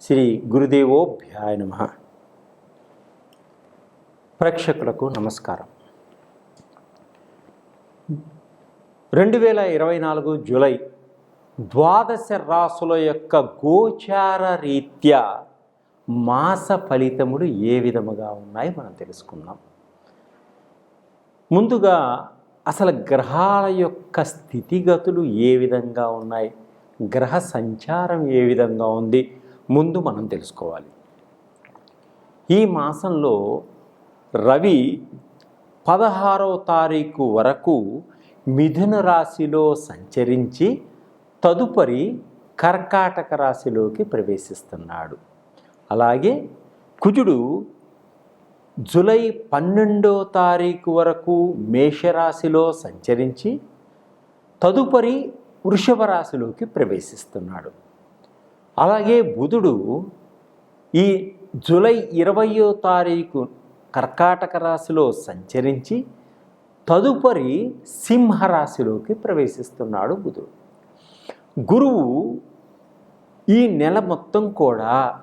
శ్రీ గురుదేవోభ్యాయ నమ. ప్రేక్షకులకు నమస్కారం. రెండు వేల ఇరవై నాలుగు జూలై ద్వాదశ రాసుల యొక్క గోచార రీత్యా మాస ఫలితములు ఏ విధముగా ఉన్నాయి మనం తెలుసుకుందాం. ముందుగా అసలు గ్రహాల యొక్క స్థితిగతులు ఏ విధంగా ఉన్నాయి? గ్రహ సంచారం ఏ విధంగా ఉంది? ముందు మనం తెలుసుకోవాలి. ఈ మాసంలో రవి పదహారవ తారీఖు వరకు మిథున రాశిలో సంచరించి తదుపరి కర్కాటక రాశిలోకి ప్రవేశిస్తున్నాడు. అలాగే కుజుడు జూలై పన్నెండో తారీఖు వరకు మేషరాశిలో సంచరించి తదుపరి వృషభ రాశిలోకి ప్రవేశిస్తున్నాడు. అలాగే బుధుడు ఈ జూలై ఇరవయో తారీఖు కర్కాటక రాశిలో సంచరించి తదుపరి సింహరాశిలోకి ప్రవేశిస్తున్నాడు బుధుడు. గురువు ఈ నెల మొత్తం కూడా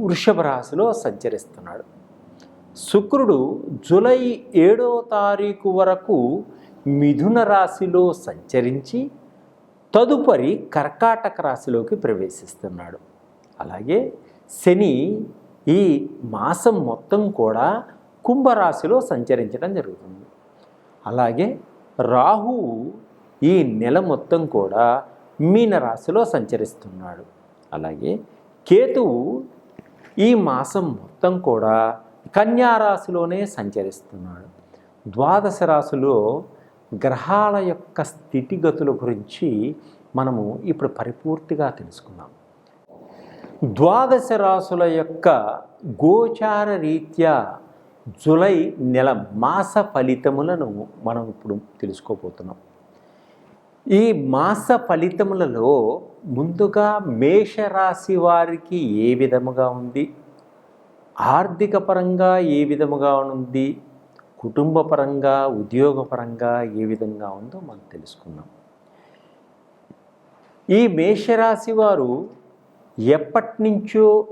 వృషభ రాశిలో సంచరిస్తున్నాడు. శుక్రుడు జూలై ఏడో తారీఖు వరకు మిథున రాశిలో సంచరించి తదుపరి కర్కాటక రాశిలోకి ప్రవేశిస్తున్నాడు. అలాగే శని ఈ మాసం మొత్తం కూడా కుంభరాశిలో సంచరించడం జరుగుతుంది. అలాగే రాహువు ఈ నెల మొత్తం కూడా మీనరాశిలో సంచరిస్తున్నాడు. అలాగే కేతువు ఈ మాసం మొత్తం కూడా కన్యారాశిలోనే సంచరిస్తున్నాడు. ద్వాదశ రాశిలో గ్రహాల యొక్క స్థితిగతుల గురించి మనము ఇప్పుడు పరిపూర్తిగా తెలుసుకుందాం. ద్వాదశ రాశుల యొక్క గోచార రీత్యా జులై నెల మాస ఫలితములను మనం ఇప్పుడు తెలుసుకోబోతున్నాం. ఈ మాస ఫలితములలో ముందుగా మేషరాశి వారికి ఏ విధముగా ఉంది? ఆర్థిక పరంగా ఏ విధముగా ఉంది? కుటుంబపరంగా ఉద్యోగపరంగా ఏ విధంగా ఉందో మనం తెలుసుకుందాం. ఈ మేషరాశి వారు ఎప్పటి నుంచో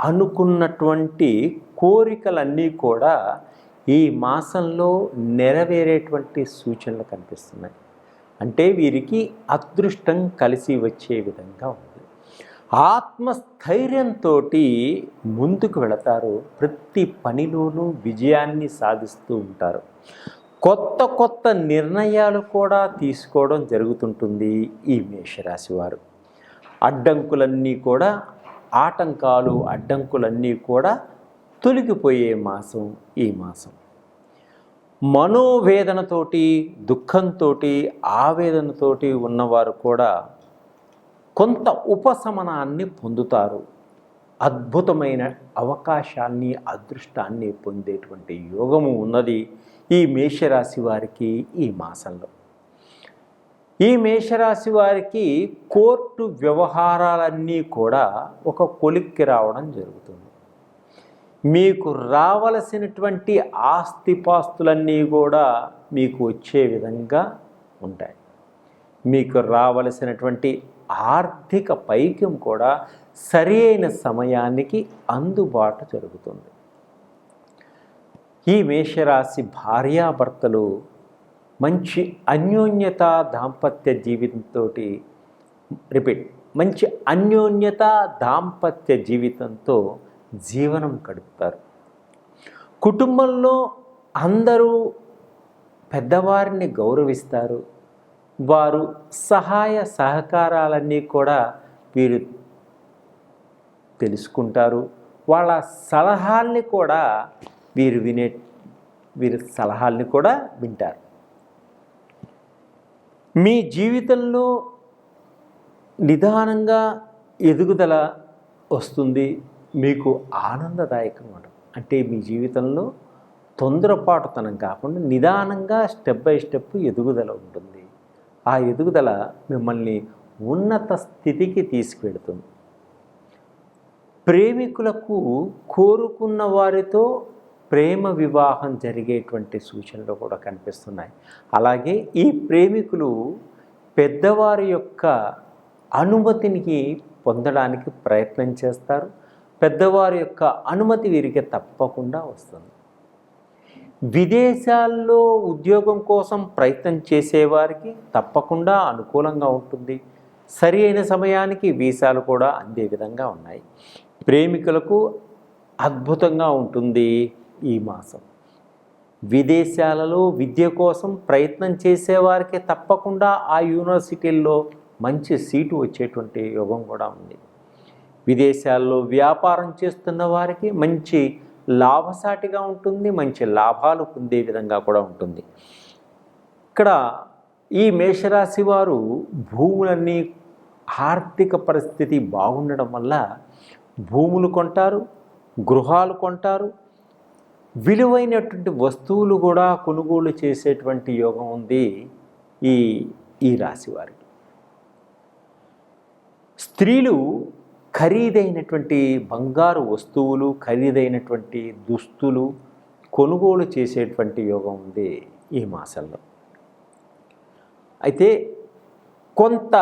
అనుకున్నటువంటి కోరికలన్నీ కూడా ఈ మాసంలో నెరవేరేటువంటి సూచనలు కనిపిస్తున్నాయి. అంటే వీరికి అదృష్టం కలిసి వచ్చే విధంగా ఉంది. ఆత్మస్థైర్యంతో ముందుకు వెళతారు. ప్రతి పనిలోనూ విజయాన్ని సాధిస్తూ ఉంటారు. కొత్త కొత్త నిర్ణయాలు కూడా తీసుకోవడం జరుగుతుంటుంది ఈ మేషరాశి వారు. అడ్డంకులన్నీ కూడా ఆటంకాలు అడ్డంకులన్నీ కూడా తొలగిపోయే మాసం ఈ మాసం. మనోవేదనతోటి దుఃఖంతో ఆవేదనతోటి ఉన్నవారు కూడా కొంత ఉపశమనాన్ని పొందుతారు. అద్భుతమైన అవకాశాన్ని అదృష్టాన్ని పొందేటువంటి యోగము ఉన్నది ఈ మేషరాశి వారికి ఈ మాసంలో. ఈ మేషరాశి వారికి కోర్టు వ్యవహారాలన్నీ కూడా ఒక కొలిక్కి రావడం జరుగుతుంది. మీకు రావలసినటువంటి ఆస్తిపాస్తులన్నీ కూడా మీకు వచ్చే విధంగా ఉంటాయి. మీకు రావలసినటువంటి ఆర్థిక పైక్యం కూడా సరి అయిన సమయానికి అందుబాటు జరుగుతుంది. ఈ మేషరాశి భార్యాభర్తలు మంచి అన్యోన్యత దాంపత్య జీవితంతో రిపీట్ మంచి అన్యోన్యత దాంపత్య జీవితంతో జీవనం గడుపుతారు. కుటుంబంలో అందరూ పెద్దవారిని గౌరవిస్తారు. వారు సహాయ సహకారాలన్నీ కూడా వీరు తెలుసుకుంటారు. వాళ్ళ సలహాల్ని కూడా వీరు వినే వీరి సలహాల్ని కూడా వింటారు. మీ జీవితంలో నిదానంగా ఎదుగుదల వస్తుంది. మీకు ఆనందదాయకంగా ఉండదు అంటే మీ జీవితంలో తొందరపాటుతనం కాకుండా నిదానంగా స్టెప్ బై స్టెప్ ఎదుగుదల ఉంటుంది. ఆ ఎదుగుదల మిమ్మల్ని ఉన్నత స్థితికి తీసుకెడుతుంది ప్రేమికులకు కోరుకున్న వారితో ప్రేమ వివాహం జరిగేటువంటి సూచనలు కూడా కనిపిస్తున్నాయి. అలాగే ఈ ప్రేమికులు పెద్దవారి యొక్క అనుమతిని పొందడానికి ప్రయత్నం చేస్తారు. పెద్దవారి యొక్క అనుమతి వీరికి తప్పకుండా వస్తుంది. విదేశాల్లో ఉద్యోగం కోసం ప్రయత్నం చేసేవారికి తప్పకుండా అనుకూలంగా ఉంటుంది. సరి అయిన సమయానికి వీసాలు కూడా అందే విధంగా ఉన్నాయి. ప్రేమికులకు అద్భుతంగా ఉంటుంది ఈ మాసం. విదేశాలలో విద్య కోసం ప్రయత్నం చేసేవారికి తప్పకుండా ఆ యూనివర్సిటీల్లో మంచి సీటు వచ్చేటువంటి యోగం కూడా ఉంది. విదేశాల్లో వ్యాపారం చేస్తున్న వారికి మంచి లాభసాటిగా ఉంటుంది మంచి లాభాలు పొందే విధంగా కూడా ఉంటుంది. ఇక్కడ ఈ మేషరాశి వారు భూములన్నీ ఆర్థిక పరిస్థితి బాగుండడం వల్ల భూములు కొంటారు గృహాలు కొంటారు విలువైనటువంటి వస్తువులు కూడా కొనుగోలు చేసేటువంటి యోగం ఉంది ఈ ఈ రాశి వారికి. స్త్రీలు ఖరీదైనటువంటి బంగారు వస్తువులు ఖరీదైనటువంటి దుస్తులు కొనుగోలు చేసేటువంటి యోగం ఉంది ఈ మాసంలో. అయితే కొంత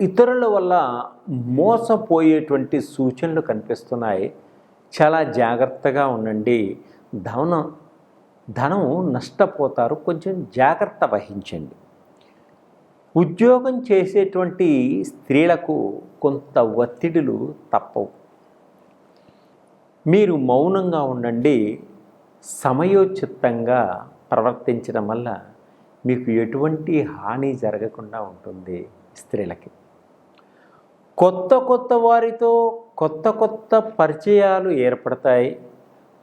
ఇతరుల వల్ల మోసపోయేటువంటి సూచనలు కనిపిస్తున్నాయి. చాలా జాగ్రత్తగా ఉండండి. ధనం ధనం నష్టపోతారు. కొంచెం జాగ్రత్త వహించండి. ఉద్యోగం చేసేటువంటి స్త్రీలకు కొంత ఒత్తిడులు తప్పవు. మీరు మౌనంగా ఉండండి సమయోచితంగా ప్రవర్తించడం వల్ల మీకు ఎటువంటి హాని జరగకుండా ఉంటుంది స్త్రీలకి. కొత్త కొత్త వారితో కొత్త కొత్త పరిచయాలు ఏర్పడతాయి.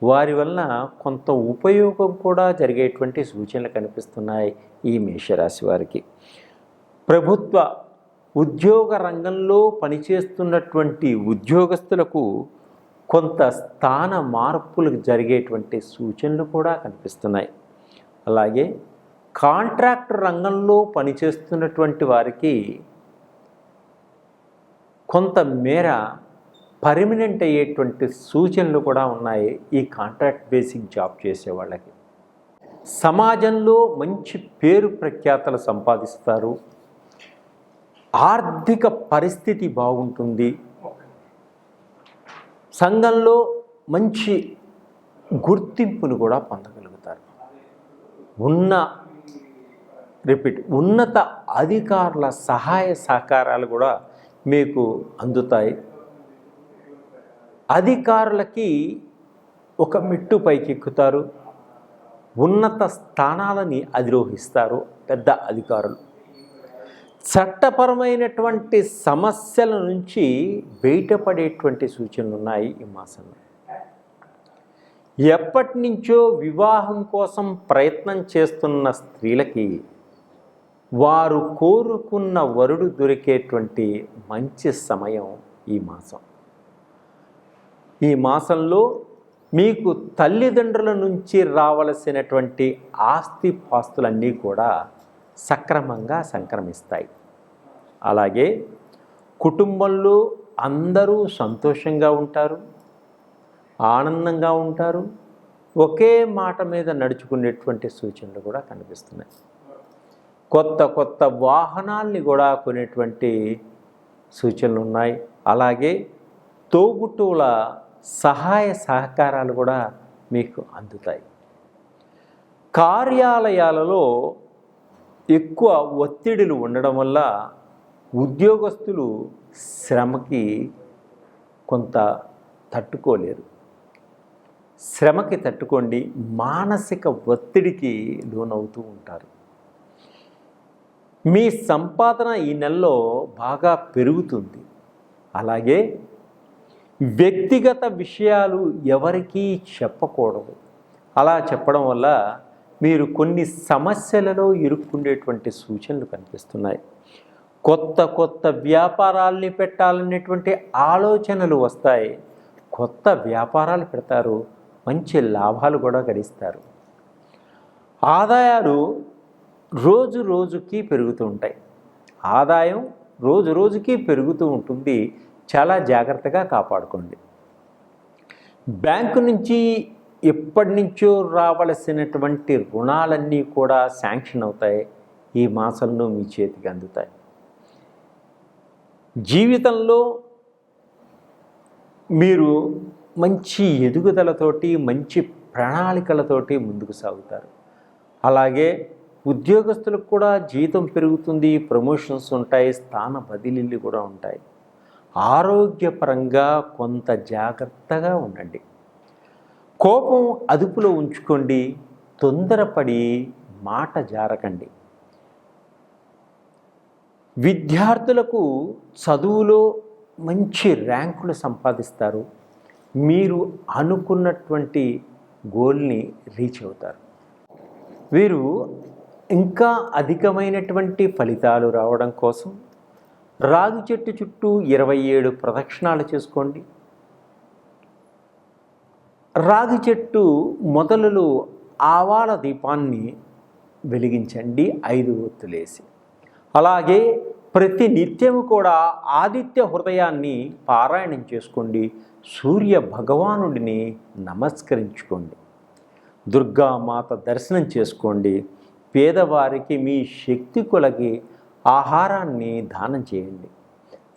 వారి వలన కొంత ఉపయోగం కూడా జరిగేటువంటి సూచనలు కనిపిస్తున్నాయి ఈ మేషరాశి వారికి. ప్రభుత్వ ఉద్యోగ రంగంలో పనిచేస్తున్నటువంటి ఉద్యోగస్తులకు కొంత స్థాన మార్పులు జరిగేటువంటి సూచనలు కూడా కనిపిస్తున్నాయి. అలాగే కాంట్రాక్ట్ రంగంలో పనిచేస్తున్నటువంటి వారికి కొంత మేర పర్మినెంట్ అయ్యేటువంటి సూచనలు కూడా ఉన్నాయి ఈ కాంట్రాక్ట్ బేసిక్ జాబ్ చేసే వాళ్ళకి. సమాజంలో మంచి పేరు ప్రఖ్యాతలు సంపాదిస్తారు. ఆర్థిక పరిస్థితి బాగుంటుంది. సంఘంలో మంచి గుర్తింపును కూడా పొందగలుగుతారు. ఉన్న రిపీట్ ఉన్నత అధికారుల సహాయ సహకారాలు కూడా మీకు అందుతాయి. అధికారులకి ఒక మెట్టు పైకెక్కుతారు. ఉన్నత స్థానాలని అధిరోహిస్తారు పెద్ద అధికారులు. చట్టపరమైనటువంటి సమస్యల నుంచి బయటపడేటువంటి సూచనలు ఉన్నాయి ఈ మాసంలో. ఎప్పటి నుంచో వివాహం కోసం ప్రయత్నం చేస్తున్న స్త్రీలకి వారు కోరుకున్న వరుడు దొరికేటువంటి మంచి సమయం ఈ మాసం. ఈ మాసంలో మీకు తల్లిదండ్రుల నుంచి రావలసినటువంటి ఆస్తి పాస్తులన్నీ కూడా సక్రమంగా సంక్రమిస్తాయి. అలాగే కుటుంబంలో అందరూ సంతోషంగా ఉంటారు ఆనందంగా ఉంటారు ఒకే మాట మీద నడుచుకునేటువంటి సూచనలు కూడా కనిపిస్తున్నాయి. కొత్త కొత్త వాహనాల్ని కూడా కొనేటువంటి సూచనలు ఉన్నాయి. అలాగే తోబుట్టువుల సహాయ సహకారాలు కూడా మీకు అందుతాయి. కార్యాలయాలలో ఎక్కువ ఒత్తిడులు ఉండడం వల్ల ఉద్యోగస్తులు శ్రమకి కొంత తట్టుకోలేరు. శ్రమకి తట్టుకోండి మానసిక ఒత్తిడికి లోనవుతూ ఉంటారు. మీ సంపాదన ఈ నెలలో బాగా పెరుగుతుంది. అలాగే వ్యక్తిగత విషయాలు ఎవరికీ చెప్పకూడదు. అలా చెప్పడం వల్ల మీరు కొన్ని సమస్యలలో ఇరుక్కుండేటువంటి సూచనలు కనిపిస్తున్నాయి. కొత్త కొత్త వ్యాపారాల్ని పెట్టాలనేటువంటి ఆలోచనలు వస్తాయి. కొత్త వ్యాపారాలు పెడతారు. మంచి లాభాలు కూడా గడిస్తారు. ఆదాయాలు రోజు రోజుకి పెరుగుతూ ఉంటాయి. ఆదాయం రోజు రోజుకి పెరుగుతూ ఉంటుంది. చాలా జాగ్రత్తగా కాపాడుకోండి. బ్యాంకు నుంచి ఎప్పటి నుంచో రావలసినటువంటి రుణాలన్నీ కూడా శాంక్షన్ అవుతాయి. ఈ మాసంలో మీ చేతికి అందుతాయి. జీవితంలో మీరు మంచి ఎదుగుదలతోటి మంచి ప్రణాళికలతోటి ముందుకు సాగుతారు. అలాగే ఉద్యోగస్తులకు కూడా జీతం పెరుగుతుంది ప్రమోషన్స్ ఉంటాయి స్థాన బదిలీలు కూడా ఉంటాయి. ఆరోగ్యపరంగా కొంత జాగ్రత్తగా ఉండండి. కోపం అదుపులో ఉంచుకోండి తొందరపడి మాట జారకండి. విద్యార్థులకు చదువులో మంచి ర్యాంకులు సంపాదిస్తారు. మీరు అనుకున్నటువంటి గోల్ని రీచ్ అవుతారు. వీరు ఇంకా అధికమైనటువంటి ఫలితాలు రావడం కోసం రాగి చెట్టు చుట్టూ ఇరవై ఏడు ప్రదక్షిణాలు చేసుకోండి. రాగి చెట్టు మొదలులో ఆవాల దీపాన్ని వెలిగించండి ఐదు ఒత్తులేసి. అలాగే ప్రతి నిత్యము కూడా ఆదిత్య హృదయాన్ని పారాయణం చేసుకోండి. సూర్య భగవానుడిని నమస్కరించుకోండి. దుర్గామాత దర్శనం చేసుకోండి. పేదవారికి మీ శక్తి కొలగి ఆహారాన్ని దానం చేయండి.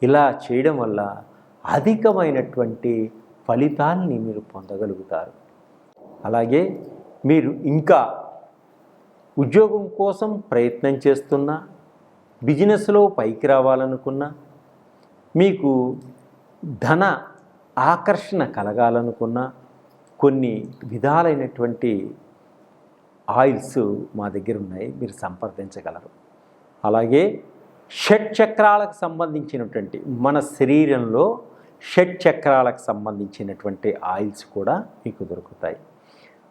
ఇలా చేయడం వల్ల అధికమైనటువంటి ఫలితాల్ని మీరు పొందగలుగుతారు. అలాగే మీరు ఇంకా ఉద్యోగం కోసం ప్రయత్నం చేస్తున్నా బిజినెస్లో పైకి రావాలనుకున్నా మీకు ధన ఆకర్షణ కలగాలనుకున్నా కొన్ని విధాలైనటువంటి ఆయిల్స్ మా దగ్గర ఉన్నాయి మీరు సంప్రదించగలరు. అలాగే షట్ చక్రాలకు సంబంధించినటువంటి మన శరీరంలో షట్ చక్రాలకు సంబంధించినటువంటి ఆయిల్స్ కూడా మీకు దొరుకుతాయి.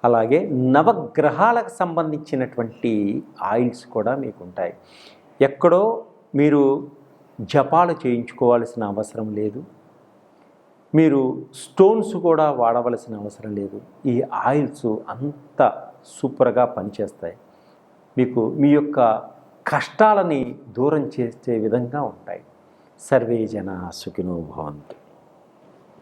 అలాగే నవగ్రహాలకు సంబంధించినటువంటి ఆయిల్స్ కూడా మీకు ఉంటాయి. ఎక్కడో మీరు జపాలు చేయించుకోవాల్సిన అవసరం లేదు. మీరు స్టోన్స్ కూడా వాడవలసిన అవసరం లేదు. ఈ ఆయిల్స్ అంత సూపర్గా పనిచేస్తాయి. మీకు మీ యొక్క కష్టాలని దూరం చేసే విధంగా ఉంటాయి. సర్వే జన సుఖినో భవంతు.